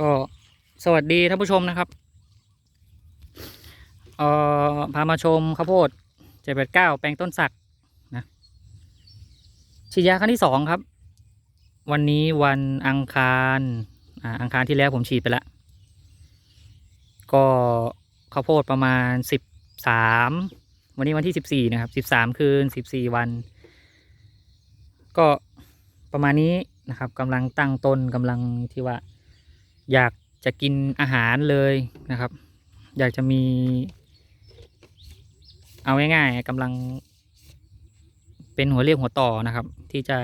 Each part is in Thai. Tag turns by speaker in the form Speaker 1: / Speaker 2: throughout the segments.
Speaker 1: ก็สวัสดีท่านผู้ชมนะครับเอ่อพามาชมข้าวโพดเจ็ดแปดเก้าแปลงต้นสักนะฉีดยาครั้งที่สองครับ วันนี้วันอังคารอ่าอังคารที่แล้วผมฉีดไปแล้วก็ข้าวโพดประมาณสิบสามวันนี้วันที่สิบสี่นะครับสิบสามคืนสิบสี่วัน ก็ประมาณนี้นะครับกำลังตั้งต้นกำลังที่ว่า อยากจะกินอาหารเลยนะครับ อยากจะมี เอาง่ายๆกำลัง เป็นหัวเรียกหัวต่อนะครับ ที่จะ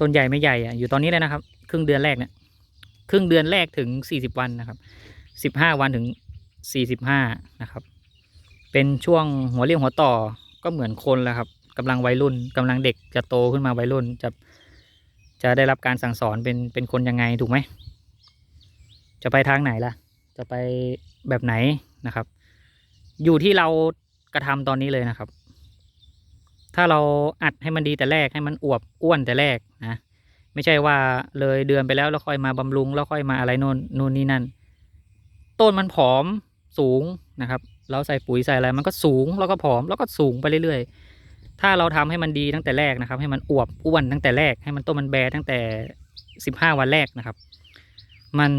Speaker 1: ต้นใหญ่ไม่ใหญ่อะอยู่ตอนนี้เลยนะครับ ครึ่งเดือนแรกเนี่ยครึ่งเดือนแรกถึงสี่สิบวันนะครับสิบห้าวันถึงสี่สิบห้านะครับ เป็นช่วงหัวเรียกหัวต่อก็เหมือนคนแล้วครับกำลังวัยรุ่นกำลังเด็กจะโตขึ้นมาวัยรุ่นจะจะได้รับการสั่งสอนเป็นเป็นคนยังไงถูกไหม จะไปทางไหนล่ะ จะไปแบบไหนนะครับ อยู่ที่เรากระทำตอนนี้เลยนะครับ ถ้าเราอัดให้มันดีแต่แรกให้มันอวบอ้วนแต่แรกนะไม่ใช่ว่าเลยเดือนไปแล้วแล้วค่อยมาบำรุง แล้วค่อยมาอะไรโน่นนู่นนี่นั่น ต้นมันผอมสูงนะครับ เราใส่ปุ๋ยใส่อะไรมันก็สูงแล้วก็ผอมแล้วก็สูงไปเรื่อยๆ ถ้าเราทำให้มันดีตั้งแต่แรกนะครับ ให้มันอวบอ้วนตั้งแต่แรกให้มันต้นมันแบตั้งแต่สิบห้าวันแรกนะครับ มัน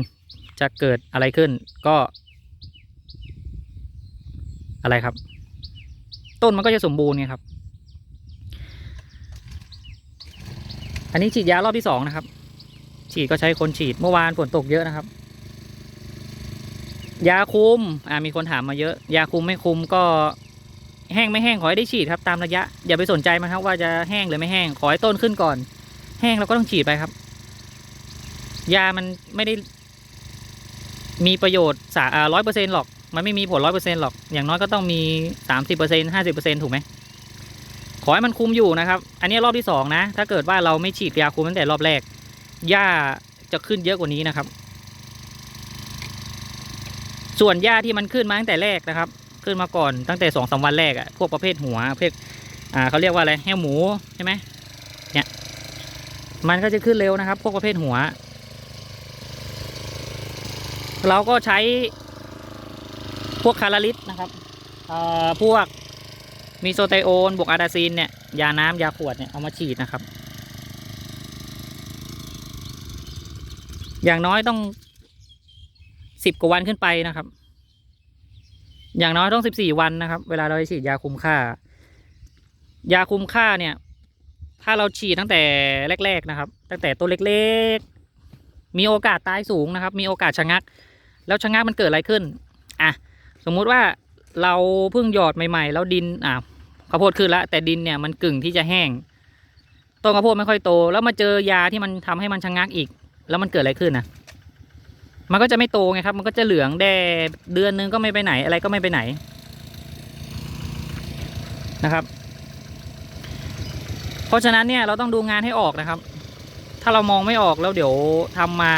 Speaker 1: จะเกิดอะไรขึ้นก็ อะไรครับ ต้นมันก็จะสมบูรณ์ไงครับ อันนี้ฉีดยารอบที่สองนะครับ ฉีดก็ใช้คนฉีดเมื่อวานฝนตกเยอะนะครับ ยาคุมอ่ามีคนถามมาเยอะ ยาคุมไม่คุมก็แห้งไม่แห้งขอให้ได้ฉีดครับตามระยะ อย่าไปสนใจมันครับ ว่าจะแห้งหรือไม่แห้งขอให้ต้นขึ้นก่อน แห้งเราก็ต้องฉีดไปครับยามันไม่ได้ มีประโยชน์สาร้อยเปอร์เซ็นต์หรอก มันไม่มีผลร้อยเปอร์เซ็นต์หรอก อย่างน้อยก็ต้องมีสามสิบเปอร์เซ็นต์ห้าสิบเปอร์เซ็นต์ถูกไหม ขอให้มันคุมอยู่นะครับ อันนี้รอบที่สองนะ ถ้าเกิดว่าเราไม่ฉีดยาคุมตั้งแต่รอบแรก หญ้าจะขึ้นเยอะกว่านี้นะครับ ส่วนหญ้าที่มันขึ้นมาตั้งแต่แรกนะครับ ขึ้นมาก่อนตั้งแต่สองสามวันแรกอะพวกประเภทหัวประเภทอ่าเขาเรียกว่าอะไรแห้วหมูใช่ไหมเนี่ย มันก็จะขึ้นเร็วนะครับ พวกประเภทหัว เราก็ใช้พวกคาราลิสนะครับพวกมีโซไตโอนบวกอาดาซีนเนี่ยยาน้ำยาขวดเนี่ยเอามาฉีดนะครับ อย่างน้อยต้องสิบกว่าวันขึ้นไปนะครับ อย่างน้อยต้องสิบสี่วันนะครับ เวลาเราฉีดยาคุมค่า ยาคุมค่าเนี่ย ถ้าเราฉีดตั้งแต่แรก ๆนะครับ ตั้งแต่ตัวเล็ก ๆ มีโอกาสตายสูงนะครับ มีโอกาสชะงัก แล้วชะงักมันเกิดอะไรขึ้นอะสมมุติว่าเราเพิ่งหยอดใหม่ ๆ แล้วดินอะข้าวโพดขึ้นล้วแต่ดินเนี่ยมันกึ่งที่จะแห้งต้นข้าวโพดไม่ค่อยโต แล้วมาเจอยาที่มันทำให้มันชะงักอีก แล้วมันเกิดอะไรขึ้นนะมันก็จะไม่โตไงครับ มันก็จะเหลืองแดเดือนนึงก็ไม่ไปไหนอะไรก็ไม่ไปไหนนะครับ เพราะฉะนั้นเนี่ยเราต้องดูงานให้ออกนะครับ ถ้าเรามองไม่ออกแล้วเดี๋ยวทำมา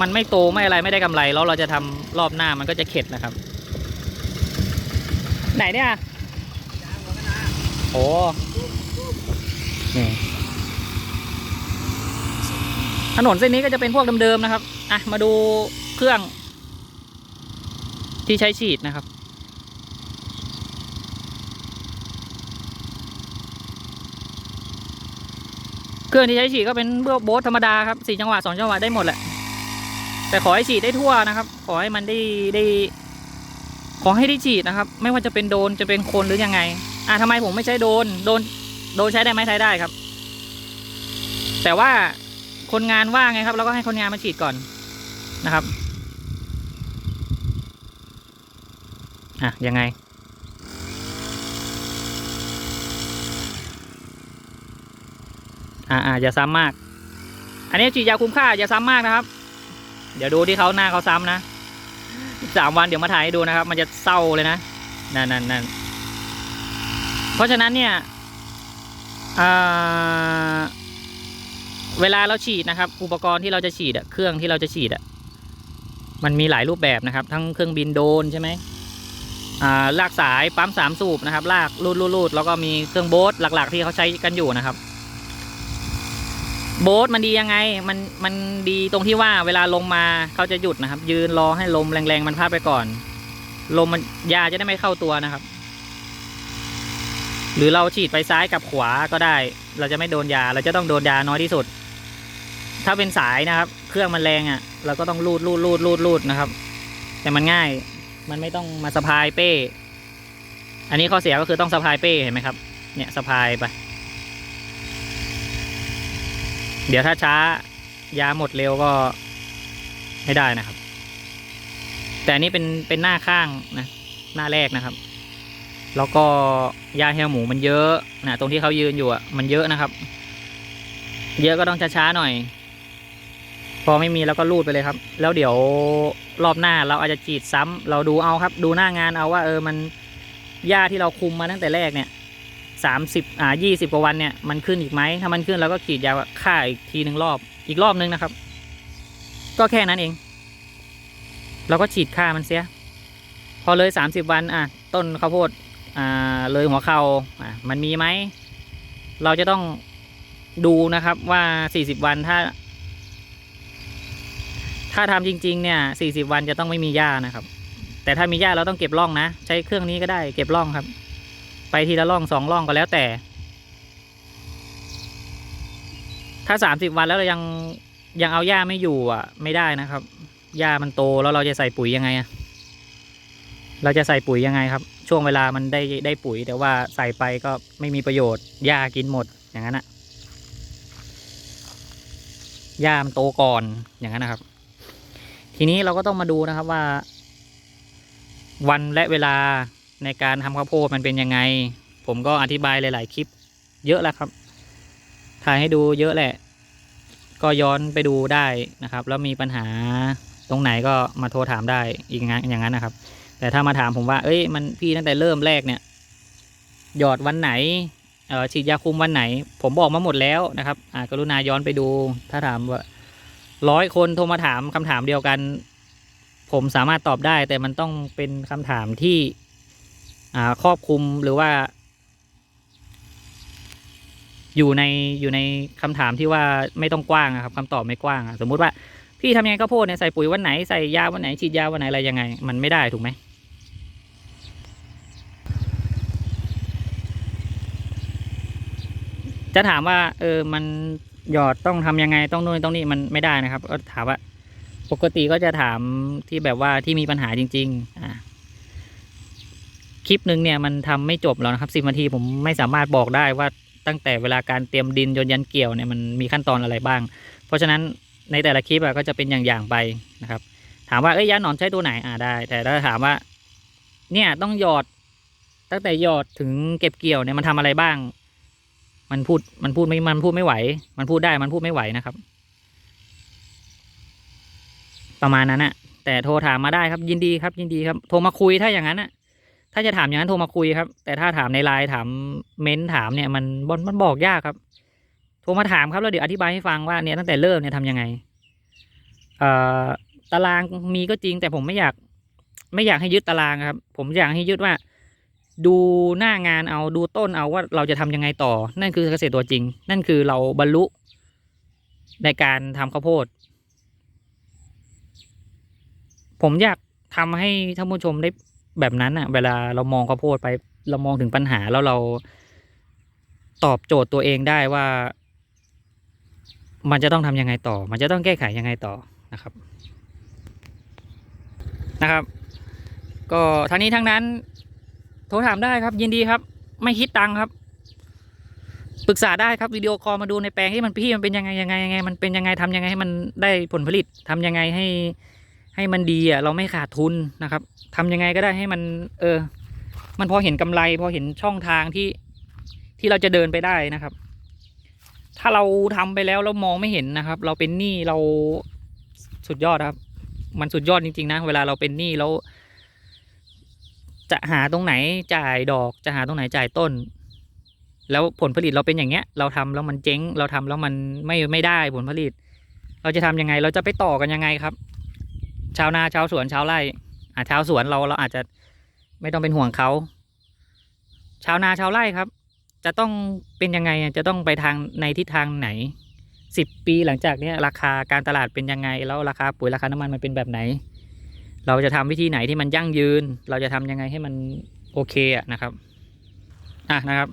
Speaker 1: มันไม่โตไม่อะไรไม่ได้กำไร แล้วเราจะทำรอบหน้ามันก็จะเข็ดนะครับ ไหนเนี่ยโอ้นี่ถนนเส้นนี้ก็จะเป็นพวกเดิมๆนะครับ อะ มาดูเครื่อง ที่ใช้ฉีดนะครับ เครื่องที่ใช้ฉีดก็เป็นเบื้อโบ๊ทธรรมดาครับสี่จังหวะสองจังหวะได้หมดแหละ แต่ขอให้ฉีดได้ทั่วนะครับ ขอให้มันได้ได้ ขอให้ได้ฉีดนะครับ ไม่ว่าจะเป็นโดนจะเป็นคนหรือยังไง อะทำไมผมไม่ใช้โดน โดน โดนใช้ได้ไหมใช้ได้ครับ แต่ว่าคนงานว่างไงครับเราก็ให้คนงานมาฉีดก่อนนะครับอะยังไง อ่าอ่าอย่าซ้ำมาก อันนี้ฉีดยาคุ้มค่าอย่าซ้ำมากนะครับ เดี๋ยวดูที่เขาหน้าเขาซ้ำนะสามวันเดี๋ยวมาถ่ายให้ดูนะครับ มันจะเศร้าเลยนะนั่นนั่นนั่นเพราะฉะนั้นเนี่ยเวลาเราฉีดนะครับ อุปกรณ์ที่เราจะฉีดอะเครื่องที่เราจะฉีดอะมันมีหลายรูปแบบนะครับ ทั้งเครื่องบินโดนใช่ไหมลากสายปั๊มสามสูบนะครับ ลากรูดรูดรูดแล้วก็มีเครื่องโบ๊ทหลัก ๆ ที่เขาใช้กันอยู่นะครับ โบ๊ทมันดียังไง มันมันดีตรงที่ว่าเวลาลงมาเขาจะหยุดนะครับ ยืนรอให้ลมแรงๆมันพัดไปก่อน ลมมันยาจะได้ไม่เข้าตัวนะครับ หรือเราฉีดไปซ้ายกับขวาก็ได้ เราจะไม่โดนยา เราจะต้องโดนยาน้อยที่สุด ถ้าเป็นสายนะครับ เครื่องมันแรงอะ่ะ เราก็ต้องรูดรูดรูดรูดรูดนะครับ แต่มันง่าย มันไม่ต้องมาสะพายเป้ อันนี้ข้อเสียก็คือต้องสะพายเป้เห็นไหมครับ เนี่ยสะพายไป เดี๋ยวถ้าช้ายาหมดเร็วก็ไม่ได้นะครับ แต่นี้เป็นเป็นหน้าข้างนะ หน้าแรกนะครับ แล้วก็ยาแฮวหมูมันเยอะนะตรงที่เขายืนอยู่อะมันเยอะนะครับ เยอะก็ต้องช้าๆหน่อย พอไม่มีแล้วก็รูดไปเลยครับ แล้วเดี๋ยวรอบหน้าเราอาจจะฉีดซ้ำเราดูเอาครับ ดูหน้างานเอาว่า เออมันหญ้าที่เราคุมมาตั้งแต่แรกเนี่ย สามสิบอ่ายี่สิบกว่าวันเนี่ยมันขึ้นอีกไหมถ้ามันขึ้นเราก็ขีดยาฆ่าอีกทีหนึ่งรอบอีกรอบนึงนะครับ ก็แค่นั้นเอง เราก็ฉีดฆ่ามันเสีย พอเลยสามสิบวันอะต้นข้าวโพดอ่าเลยหัวเขาอะมันมีไหมเราจะต้องดูนะครับว่าสี่สิบวันถ้า ถ้าทำจริง ๆ เนี่ยสี่สิบวันจะต้องไม่มีหญ้านะครับ แต่ถ้ามีหญ้าเราต้องเก็บร่องนะ ใช้เครื่องนี้ก็ได้เก็บร่องครับ ไปทีละร่องสองร่องก็แล้วแต่ ถ้าสามสิบวันแล้วเรายังยังเอาหญ้าไม่อยู่อะ ไม่ได้นะครับหญ้ามันโตแล้วเราจะใส่ปุ๋ยยังไงอะเราจะใส่ปุ๋ยยังไงครับ ช่วงเวลามันได้ได้ปุ๋ย แต่ว่าใส่ไปก็ไม่มีประโยชน์หญ้ากินหมดอย่างนั้นอะหญ้ามันโตก่อนอย่างนั้นนะครับ ทีนี้เราก็ต้องมาดูนะครับว่า วันและเวลา ในการทำข้าวโพดมันเป็นยังไง ผมก็อธิบายหลาย ๆ คลิป เยอะแล้วครับ ถ่ายให้ดูเยอะแหละ ก็ย้อนไปดูได้นะครับ แล้วมีปัญหาตรงไหนก็มาโทรถามได้อีกงั้นอย่างนั้นนะครับ แต่ถ้ามาถามผมว่า เอ้ยมันพี่ตั้งแต่เริ่มแรกเนี่ยหยอดวันไหนฉีดยาคุมวันไหน ผมบอกมาหมดแล้วนะครับอากรุณาย้อนไปดู ถ้าถามว่าร้อยคนโทรมาถามคำถามเดียวกัน ผมสามารถตอบได้ แต่มันต้องเป็นคำถามที่ ครอบคลุมหรือว่า อยู่ในอยู่ในคำถามที่ว่าไม่ต้องกว้างครับคำตอบไม่กว้างสมมุติว่าพี่ทำยังไงข้าวโพดเนี่ยใส่ปุ๋ยวันไหนใส่ยาวันไหนฉีดยาวันไหนอะไรยังไง มันไม่ได้ถูกไหมจะถามว่า เออมันหยอดต้องทำยังไงต้องนู่นต้องนี่มันไม่ได้นะครับ ก็ถามว่า ปกติก็จะถามที่แบบว่าที่มีปัญหาจริง ๆ อ่า ลิปหนึ่งเนี่ยมันทำไม่จบแล้วนะครับสิบนาทีผมไม่สามารถบอกได้ว่าตั้งแต่เวลาการเตรียมดินจนยันเกี่ยวเนี่ยมันมีขั้นตอนอะไรบ้าง เพราะฉะนั้นในแต่ละคลิปก็จะเป็นอย่างๆไปนะครับ ถามว่าเอ้ยยาหนอนใช้ตัวไหนอ่าได้ แต่ถ้าถามว่า เนี่ยต้องหยอดตั้งแต่หยอดถึงเก็บเกี่ยวเนี่ยมันทำอะไรบ้าง มันพูดมันพูดไม่มันพูดไม่ไหว มันพูดได้มันพูดไม่ไหวนะครับ ประมาณนั้นอะแต่โทรถามมาได้ครับยินดีครับยินดีครับ โทรมาคุยถ้าอย่างนั้นอะ ถ้าจะถามอย่างนั้นโทรมาคุยครับ แต่ถ้าถามในไลน์ถามเม้นถามเนี่ยมันบนมันบอกยากครับ โทรมาถามครับแล้วเดี๋ยวอธิบายให้ฟังว่าเนี่ยตั้งแต่เริ่มเนี่ยทำยังไงเอ่อตารางมีก็จริง แต่ผมไม่อยาก ไม่อยากให้ยึดตารางครับ ผมอยากให้ยึดว่า ดูหน้างานเอาดูต้นเอาว่าเราจะทำยังไงต่อ นั่นคือเกษตรตัวจริง นั่นคือเราบรรลุในการทำข้าวโพด ผมอยากทำให้ท่านผู้ชมได้ แบบนั้นอะเวลาเรามองข้าวโพดไป เรามองถึงปัญหาแล้วเราตอบโจทย์ตัวเองได้ว่า มันจะต้องทำยังไงต่อ มันจะต้องแก้ไขยังไงต่อนะครับนะครับ ก็ทั้งนี้ทั้งนั้น โทรถามได้ครับ ยินดีครับ ไม่คิดตังค์ครับปรึกษาได้ครับวิดีโอคอลมาดูในแปลงที่มันพี่มันเป็นยังไงยังไงยังไง มันเป็นยังไงทำยังไงให้มันได้ผลผลิตทำยังไงให้ ให้มันดีอะเราไม่ขาดทุนนะครับทำยังไงก็ได้ให้มัน เออ มันพอเห็นกำไร พอเห็นช่องทางที่ที่เราจะเดินไปได้นะครับ ถ้าเราทำไปแล้วเรามองไม่เห็นนะครับ เราเป็นหนี้เราสุดยอดครับ มันสุดยอดจริงๆนะ เวลาเราเป็นหนี้แล้วจะหาตรงไหนจ่ายดอกจะหาตรงไหนจ่ายต้น แล้วผลผลิตเราเป็นอย่างเงี้ย เราทำแล้วมันเจ๊ง เราทำแล้วมันไม่ไม่ได้ผลผลิต เราจะทำยังไง เราจะไปต่อกันยังไงครับ ชาวนาชาวสวนชาวไร่อ่าชาวสวนเราเราอาจจะไม่ต้องเป็นห่วงเขา ชาวนาชาวไร่ครับ จะต้องเป็นยังไงจะต้องไปทางในทิศทางไหนสิบปีหลังจากนี้ราคาการตลาดเป็นยังไง แล้วราคาปุ๋ยราคาน้ำมันมันเป็นแบบไหน เราจะทำวิธีไหนที่มันยั่งยืน เราจะทำยังไงให้มันโอเคอะนะครับอะนะครับ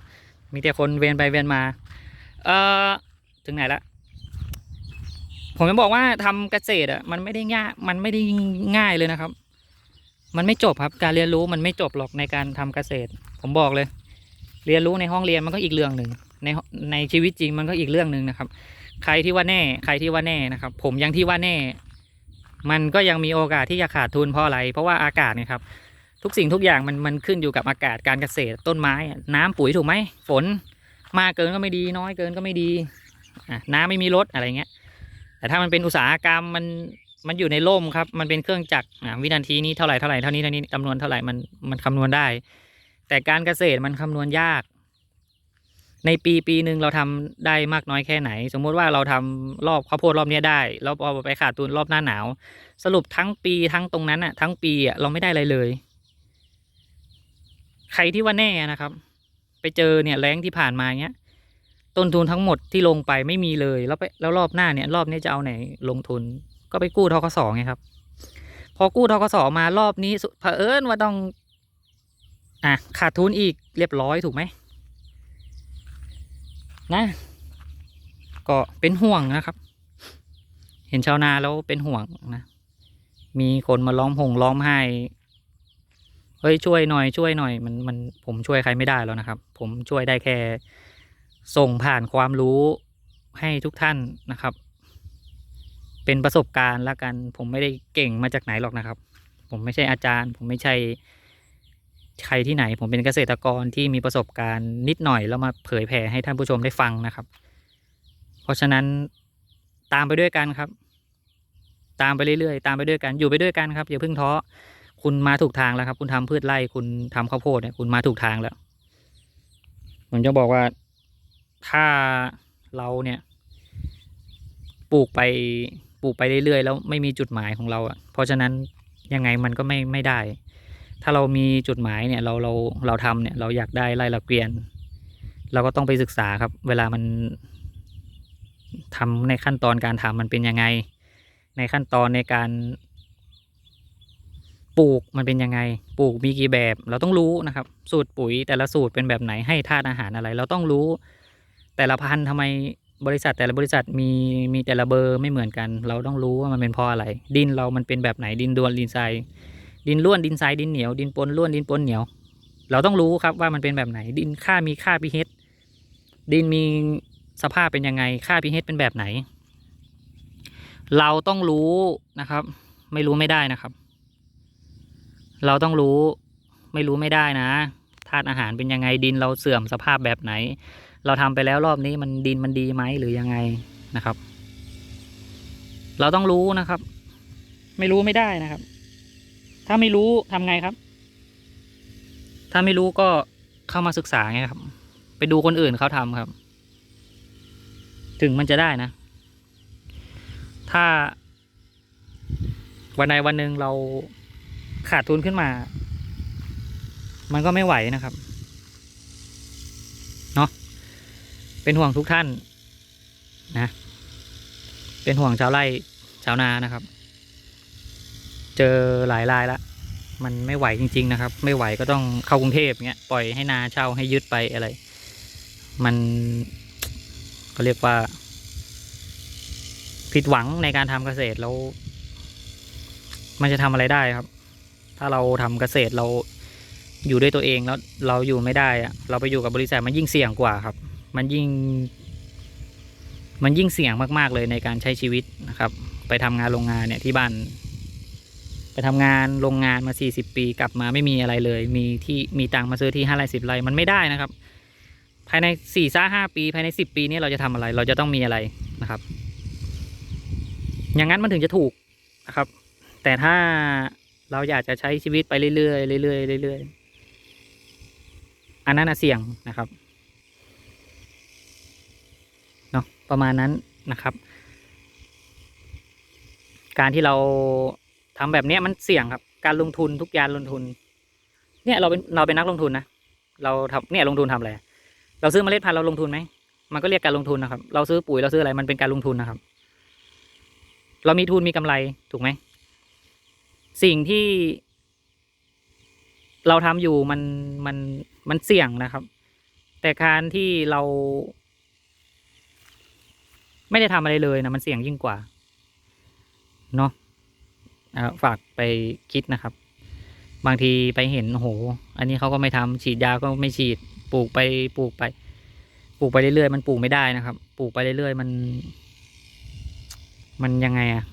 Speaker 1: มีแต่คนเวียนไปเวียนมา เอ่อถึงไหนละ ผมจะบอกว่าทำเกษตรอะมันไม่ได้ง่ายมันไม่ได้ง่ายเลยนะครับ มันไม่จบครับ การเรียนรู้มันไม่จบหรอกในการทำเกษตร ผมบอกเลย เรียนรู้ในห้องเรียนมันก็อีกเรื่องหนึ่งในในชีวิตจริงมันก็อีกเรื่องหนึ่งนะครับ ใครที่ว่าแน่ ใครที่ว่าแน่นะครับ ผมยังที่ว่าแน่ มันก็ยังมีโอกาสที่จะขาดทุนเพราะอะไร เพราะว่าอากาศนี่ยครับ ทุกสิ่งทุกอย่างมันมันขึ้นอยู่กับอากาศการเกษตร ต้นไม้ น้ำปุ๋ยถูกไหมฝน มากเกินก็ไม่ดี น้อยเกินก็ไม่ดีอะน้ำไม่มีรถอะไรเงี้ย แต่ถ้ามันเป็นอุตสาหกรรมมันมันอยู่ในร่มครับ มันเป็นเครื่องจักรวินาทีนี้เท่าไหร่เท่าไหร่เท่านี้เท่านี้จำนวนเท่าไหร่มันมันคำนวณได้ แต่การเกษตรมันคำนวณยาก ในปีปีหนึ่งเราทำได้มากน้อยแค่ไหน สมมุติว่าเราทำรอบข้าวโพดรอบนี้ได้แล้วพอไปขาดทุนรอบหน้าหนาว สรุปทั้งปีทั้งตรงนั้นอะทั้งปีอะเราไม่ได้อะไรเลย ใครที่ว่าแน่นะครับ ไปเจอเนี่ยแรงที่ผ่านมาเนี้ย ต้นทุนทั้งหมดที่ลงไปไม่มีเลย แล้วไปแล้วรอบหน้าเนี่ย รอบนี้จะเอาไหนลงทุน ก็ไปกู้ทกสไงครับ พอกู้ทกสมารอบนี้เผอิญว่าต้อง อะขาดทุนอีกเรียบร้อยถูกไหมนะก็เป็นห่วงนะครับ เห็นชาวนาแล้วเป็นห่วงนะ มีคนมาล้อมหงล้อมไห้เฮ้ยช่วยหน่อยช่วยหน่อย มันมันผมช่วยใครไม่ได้แล้วนะครับ ผมช่วยได้แค่ ส่งผ่านความรู้ให้ทุกท่านนะครับ เป็นประสบการณ์ละกัน ผมไม่ได้เก่งมาจากไหนหรอกนะครับ ผมไม่ใช่อาจารย์ ผมไม่ใช่ใครที่ไหน ผมเป็นเกษตรกรที่มีประสบการณ์นิดหน่อยแล้วมาเผยแผ่ให้ท่านผู้ชมได้ฟังนะครับ เพราะฉะนั้นตามไปด้วยกันครับ ตามไปเรื่อยๆ ตามไปด้วยกัน อยู่ไปด้วยกันครับอย่าเพิ่งท้อคุณมาถูกทางแล้วครับ คุณทำพืชไร่คุณทำข้าวโพดเนี่ยคุณมาถูกทางแล้วผมจะบอกว่า ถ้าเราเนี่ยปลูกไปปลูกไปเรื่อยๆ แล้วไม่มีจุดหมายของเราอะ เพราะฉะนั้นยังไงมันก็ไม่ไม่ได้ ถ้าเรามีจุดหมายเนี่ยเราเราเราทำเนี่ยเราอยากได้ไร่ละเกวียน เราก็ต้องไปศึกษาครับ เวลามันทำในขั้นตอนการทำมันเป็นยังไง ในขั้นตอนในการปลูกมันเป็นยังไง ปลูกมีกี่แบบ เราต้องรู้นะครับ สูตรปุ๋ยแต่ละสูตรเป็นแบบไหนให้ธาตุอาหารอะไร เราต้องรู้ แต่ละพันธุ์ทำไมบริษัทแต่ละบริษัทมีมีแต่ละเบอร์ไม่เหมือนกัน เราต้องรู้ว่ามันเป็นเพราะอะไร ดินเรามันเป็นแบบไหนดินดวนดินทรายดินล้วนดินทรายดินเหนียวดินปนล้วนดินปนเหนียว เราต้องรู้ครับว่ามันเป็นแบบไหน ดินค่ามีค่า pH ดินมีสภาพเป็นยังไงค่า pH เป็นแบบไหน เราต้องรู้นะครับ ไม่รู้ไม่ได้นะครับ เราต้องรู้ไม่รู้ไม่ได้นะธาตุอาหารเป็นยังไงดินเราเสื่อมสภาพแบบไหน เราทำไปแล้วรอบนี้มันดินมันดีไหมหรือยังไงนะครับ เราต้องรู้นะครับ ไม่รู้ไม่ได้นะครับ ถ้าไม่รู้ทำไงครับ ถ้าไม่รู้ก็เข้ามาศึกษาไงครับ ไปดูคนอื่นเขาทำครับ ถึงมันจะได้นะ ถ้าวันใดวันหนึ่งเราขาดทุนขึ้นมา มันก็ไม่ไหวนะครับ เนาะ เป็นห่วงทุกท่านนะ เป็นห่วงชาวไร่ชาวนานะครับ เจอหลายรายละมันไม่ไหวจริง ๆ นะครับ ไม่ไหวก็ต้องเข้ากรุงเทพเงี้ยปล่อยให้นาเช่าให้ยึดไปอะไร มันก็เรียกว่า ผิดหวังในการทำเกษตรแล้ว มันจะทำอะไรได้ครับ ถ้าเราทำเกษตรเราอยู่ด้วยตัวเองแล้วเราอยู่ไม่ได้อะเราไปอยู่กับบริษัทมันยิ่งเสี่ยงกว่าครับ มันยิ่ง มันยิ่งเสี่ยงมากๆเลยในการใช้ชีวิตนะครับ ไปทำงานโรงงานเนี่ยที่บ้าน ไปทำงานโรงงานมาสี่สิบปี กลับมาไม่มีอะไรเลย มีที่มีตังค์มาซื้อที่ห้าไร่สิบไร่มันไม่ได้นะครับ ภายในสี่ซ่าห้าปี ภายในสิบปีนี้เราจะทำอะไร เราจะต้องมีอะไรนะครับ อย่างนั้นมันถึงจะถูกนะครับ แต่ถ้าเราอยากจะใช้ชีวิตไปเรื่อยๆเรื่อยๆเรื่อยๆอันนั้นเสี่ยงนะครับเนาะ ประมาณนั้นนะครับ การที่เราทำแบบนี้มันเสี่ยงครับ การลงทุนทุกยางลงทุน เนี่ยเราเป็นเราเป็นนักลงทุนนะเราทำเนี่ยลงทุนทำอะไรเราซื้อเมล็ดพันธุ์เราลงทุนไหมมันก็เรียกการลงทุนนะครับ เราซื้อปุ๋ยเราซื้ออะไรมันเป็นการลงทุนนะครับ เรามีทุนมีกำไรถูกไหมสิ่งที่ เราทำอยู่มันมันมันเสี่ยงนะครับ แต่การที่เรา ไม่ได้ทำอะไรเลยนะมันเสี่ยงยิ่งกว่าเนาะอ่าฝากไปคิดนะครับ บางทีไปเห็นโอ้โหอันนี้เขาก็ไม่ทำฉีดยาก็ไม่ฉีดปลูกไปปลูกไป ปลูกไปเรื่อยๆมันปลูกไม่ได้นะครับ ปลูกไปเรื่อยๆมัน มันยังไงอะ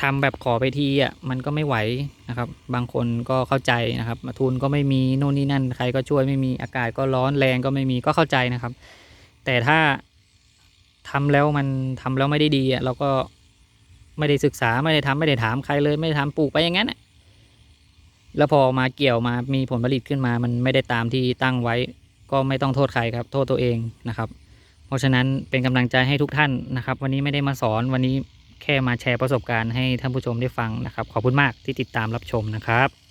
Speaker 1: ทำแบบขอไปทีอะมันก็ไม่ไหวนะครับ บางคนก็เข้าใจนะครับทุนก็ไม่มีโน่นนี่นั่น ใครก็ช่วยไม่มีอากาศก็ร้อนแรงก็ไม่มีก็เข้าใจนะครับ แต่ถ้า ทำแล้วมันทำแล้วไม่ได้ดีอะเราก็ไม่ได้ศึกษาไม่ได้ทำไม่ได้ถามใครเลยไม่ได้ทำปลูกไปอย่างนั้นอะแล้วพอมาเกี่ยวมามีผลผลิตขึ้นมา มันไม่ได้ตามที่ตั้งไว้ ก็ไม่ต้องโทษใครครับ โทษตัวเองนะครับ เพราะฉะนั้นเป็นกำลังใจให้ทุกท่านนะครับ วันนี้ไม่ได้มาสอนวันนี้แค่มาแชร์ประสบการณ์ให้ท่านผู้ชมได้ฟังนะครับ ขอบคุณมากที่ติดตามรับชมนะครับ